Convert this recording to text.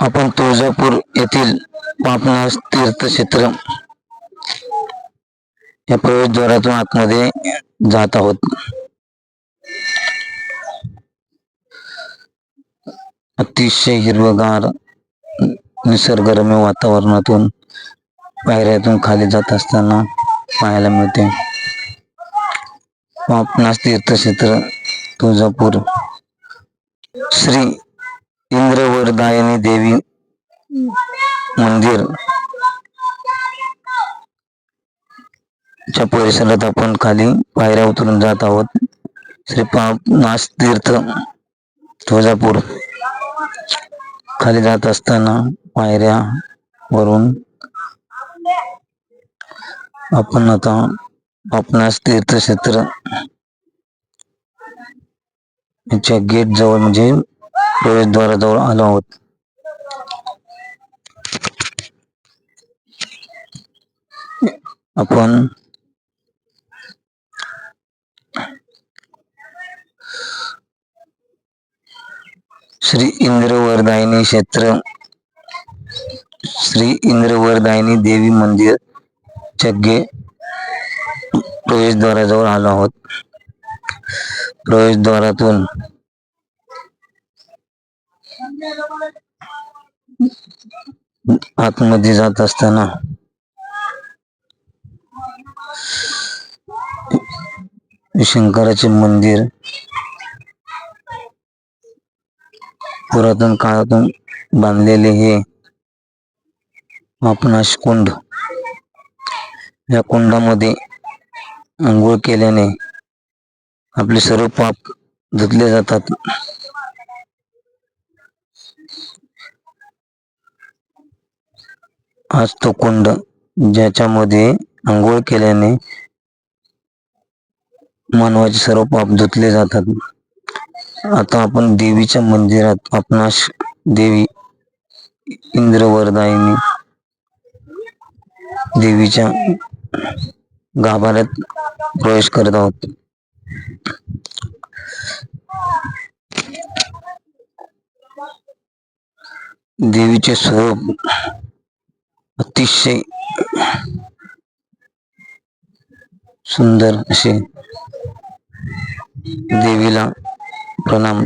आपण तुळजापूर येथील पापनास तीर्थक्षेत्र या प्रवेशद्वारातून आतमध्ये जात आहोत. अतिशय हिरवगार निसर्गरम्य वातावरणातून पायऱ्यातून खाली जात असताना पाहायला मिळते. पापनास तीर्थक्षेत्र तुळजापूर श्री इंद्रवरदायिनी देवी मंदिर. च्या परिसरात आपण खाली पायऱ्या उतरून जात आहोत. श्री पापनास तीर्थ तुळजापूर. खाली जात असताना पायऱ्या वरून आपण आता आपणास तीर्थक्षेत्र याच्या गेट जवळ म्हणजे प्रवेशद्वाराजवळ आलो आहोत आपण श्री इंद्रवरदायिनी क्षेत्र श्री इंद्रवरदायिनी देवी मंदिर चग्गे प्रवेशद्वाराजवळ आलो आहोत प्रवेशद्वारातून आतमध्ये जात असताना. शंकराचे मंदिर. पुरातन काळातून बांधलेले हे आपणाश कुंड. या कुंडामध्ये आंघोळ केल्याने आपले सर्व पाप धुतले जातात. हाच तो कुंड ज्याच्यामध्ये आंघोळ केल्याने मानवाचे सर्व पाप धुतले जातात. आता आपण देवीच्या मंदिरात आपणास देवी इंद्रवरदायिनी देवीच्या गाभाऱ्यात प्रवेश करत आहोत. देवीचे स्वरूप अतिशय सुंदर असे देवीला प्रणाम.